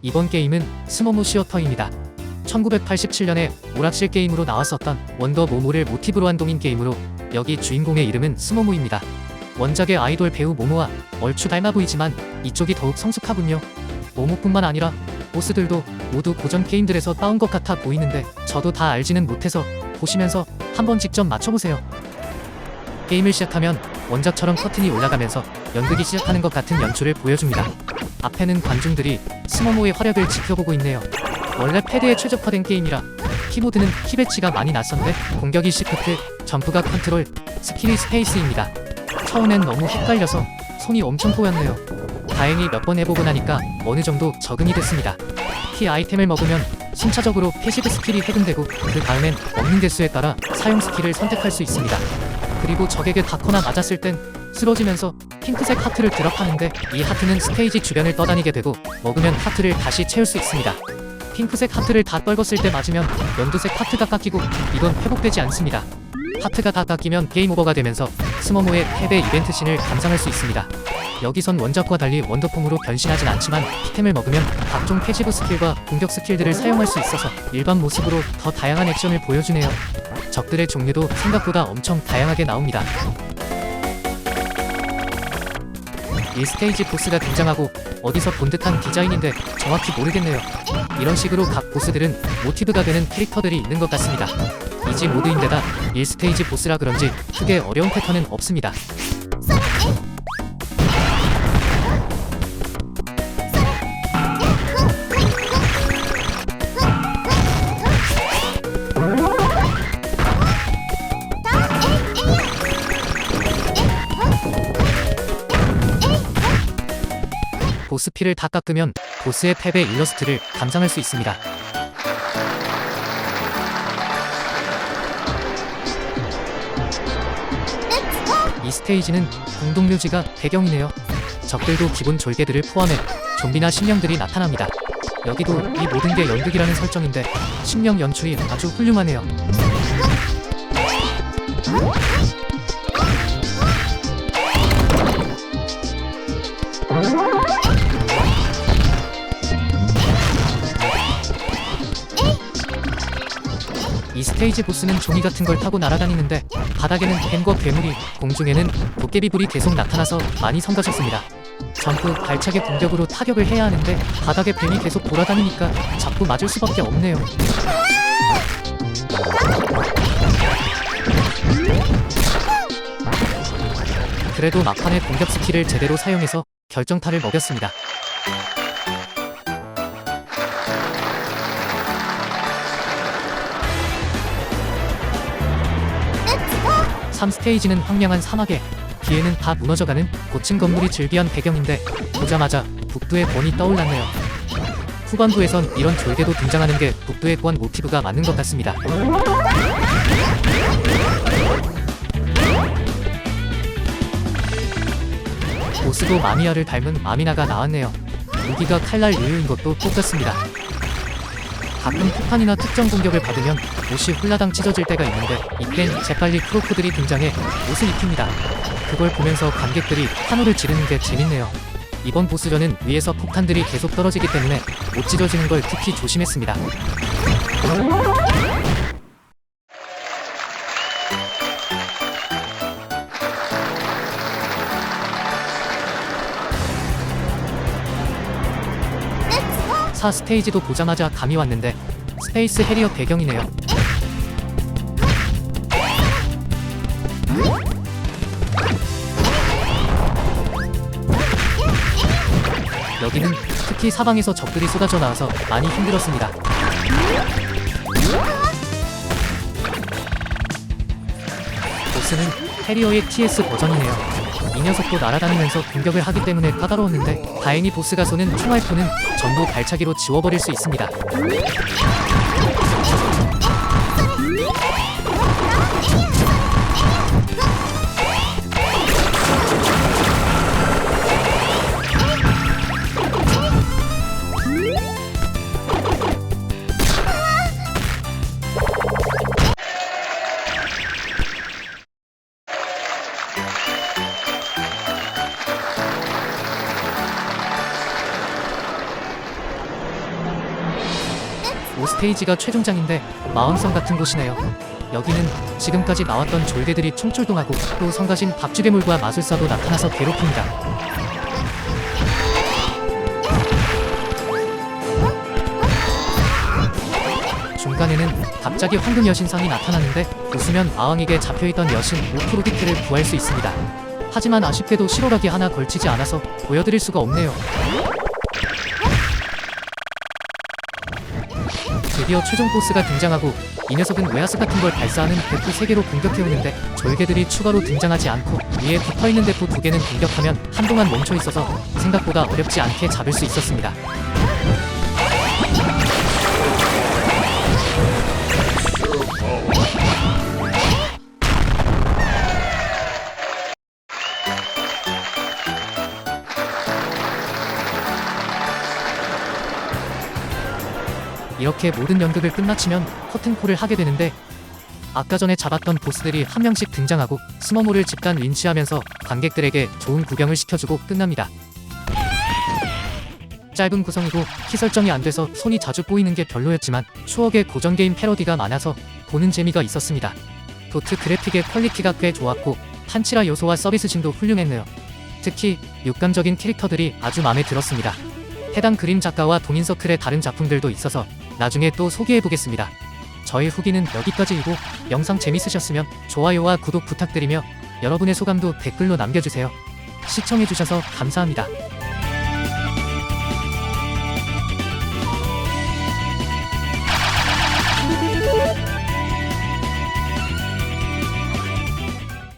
이번 게임은 스모모 시어터입니다. 1987년에 오락실 게임으로 나왔었던 원더 모모를 모티브로 한 동인 게임으로 여기 주인공의 이름은 스모모입니다. 원작의 아이돌 배우 모모와 얼추 닮아 보이지만 이쪽이 더욱 성숙하군요. 모모뿐만 아니라 보스들도 모두 고전 게임들에서 따온 것 같아 보이는데 저도 다 알지는 못해서 보시면서 한번 직접 맞춰보세요. 게임을 시작하면 원작처럼 커튼이 올라가면서 연극이 시작하는 것 같은 연출을 보여줍니다. 앞에는 관중들이 스모모의 활약을 지켜보고 있네요. 원래 패드에 최적화된 게임이라 키보드는 키배치가 많이 낯선데 공격이 시프트, 점프가 컨트롤, 스킬이 스페이스입니다. 처음엔 너무 헷갈려서 손이 엄청 꼬였네요. 다행히 몇 번 해보고 나니까 어느 정도 적응이 됐습니다. 키 아이템을 먹으면 순차적으로 패시브 스킬이 해금되고 그 다음엔 먹는 개수에 따라 사용 스킬을 선택할 수 있습니다. 그리고 적에게 닿거나 맞았을 땐 쓰러지면서 핑크색 하트를 드랍하는데 이 하트는 스테이지 주변을 떠다니게 되고 먹으면 하트를 다시 채울 수 있습니다. 핑크색 하트를 다 떨궜을 때 맞으면 연두색 하트가 깎이고 이건 회복되지 않습니다. 하트가 다 깎이면 게임 오버가 되면서 스모모의 패배 이벤트 씬을 감상할 수 있습니다. 여기선 원작과 달리 원더폼으로 변신하진 않지만 피템을 먹으면 각종 패시브 스킬과 공격 스킬들을 사용할 수 있어서 일반 모습으로 더 다양한 액션을 보여주네요. 적들의 종류도 생각보다 엄청 다양하게 나옵니다. 1스테이지 보스가 등장하고 어디서 본 듯한 디자인인데 정확히 모르겠네요. 이런 식으로 각 보스들은 모티브가 되는 캐릭터들이 있는 것 같습니다. 이지 모드인데다 1스테이지 보스라 그런지 크게 어려운 패턴은 없습니다. 보스 피를 다 깎으면 보스의 패배 일러스트를 감상할 수 있습니다. 이 스테이지는 공동묘지가 배경이네요. 적들도 기본 졸개들을 포함해 좀비나 심령들이 나타납니다. 여기도 이 모든 게 연극이라는 설정인데 심령 연출이 아주 훌륭하네요. 스테이지 보스는 종이 같은 걸 타고 날아다니는데 바닥에는 뱀과 괴물이 공중에는 도깨비불이 계속 나타나서 많이 성가셨습니다. 점프, 발차기 공격으로 타격을 해야 하는데 바닥에 뱀이 계속 돌아다니니까 자꾸 맞을 수밖에 없네요. 그래도 막판에 공격 스킬을 제대로 사용해서 결정타를 먹였습니다. 3스테이지는 황량한 사막에 뒤에는 다 무너져가는 고층 건물이 즐비한 배경인데 보자마자 북두의 권이 떠올랐네요. 후반부에선 이런 졸개도 등장하는 게 북두의 권 모티브가 맞는 것 같습니다. 보스도 마미아를 닮은 마미나가 나왔네요. 무기가 칼날 요요인 것도 똑같습니다. 가끔 폭탄이나 특정 공격을 받으면 옷이 홀라당 찢어질 때가 있는데 이땐 재빨리 크로코들이 등장해 옷을 입힙니다. 그걸 보면서 관객들이 환호를 지르는 게 재밌네요. 이번 보스전은 위에서 폭탄들이 계속 떨어지기 때문에 옷 찢어지는 걸 특히 조심했습니다. 사 스테이지도 보자마자 감이 왔는데 스페이스 해리어 배경이네요. 이는 특히 사방에서 적들이 쏟아져 나와서 많이 힘들었습니다. 보스는 해리어의 TS 버전이네요. 이 녀석도 날아다니면서 공격을 하기 때문에 까다로웠는데 다행히 보스가 쏘는 총알포는 전부 발차기로 지워버릴 수 있습니다. 5스테이지가 최종장인데 마왕성 같은 곳이네요. 여기는 지금까지 나왔던 졸개들이 총출동하고 또 성가신 박쥐괴물과 마술사도 나타나서 괴롭힙니다. 중간에는 갑자기 황금 여신상이 나타나는데 웃으면 마왕에게 잡혀있던 여신 오프로디트를 구할 수 있습니다. 하지만 아쉽게도 실오락이 하나 걸치지 않아서 보여드릴 수가 없네요. 드디어 최종 보스가 등장하고 이 녀석은 웨하스 같은 걸 발사하는 대포 3개로 공격해오는데 졸개들이 추가로 등장하지 않고 위에 붙어있는 대포 2개는 공격하면 한동안 멈춰 있어서 생각보다 어렵지 않게 잡을 수 있었습니다. 이렇게 모든 연극을 끝마치면 커튼콜을 하게 되는데 아까 전에 잡았던 보스들이 한 명씩 등장하고 스머모를 집단 린치하면서 관객들에게 좋은 구경을 시켜주고 끝납니다. 짧은 구성이고 키 설정이 안 돼서 손이 자주 꼬이는 게 별로였지만 추억의 고전 게임 패러디가 많아서 보는 재미가 있었습니다. 도트 그래픽의 퀄리티가 꽤 좋았고 판치라 요소와 서비스진도 훌륭했네요. 특히 육감적인 캐릭터들이 아주 마음에 들었습니다. 해당 그림 작가와 동인 서클의 다른 작품들도 있어서 나중에 또 소개해보겠습니다. 저의 후기는 여기까지이고 영상 재밌으셨으면 좋아요와 구독 부탁드리며 여러분의 소감도 댓글로 남겨주세요. 시청해주셔서 감사합니다.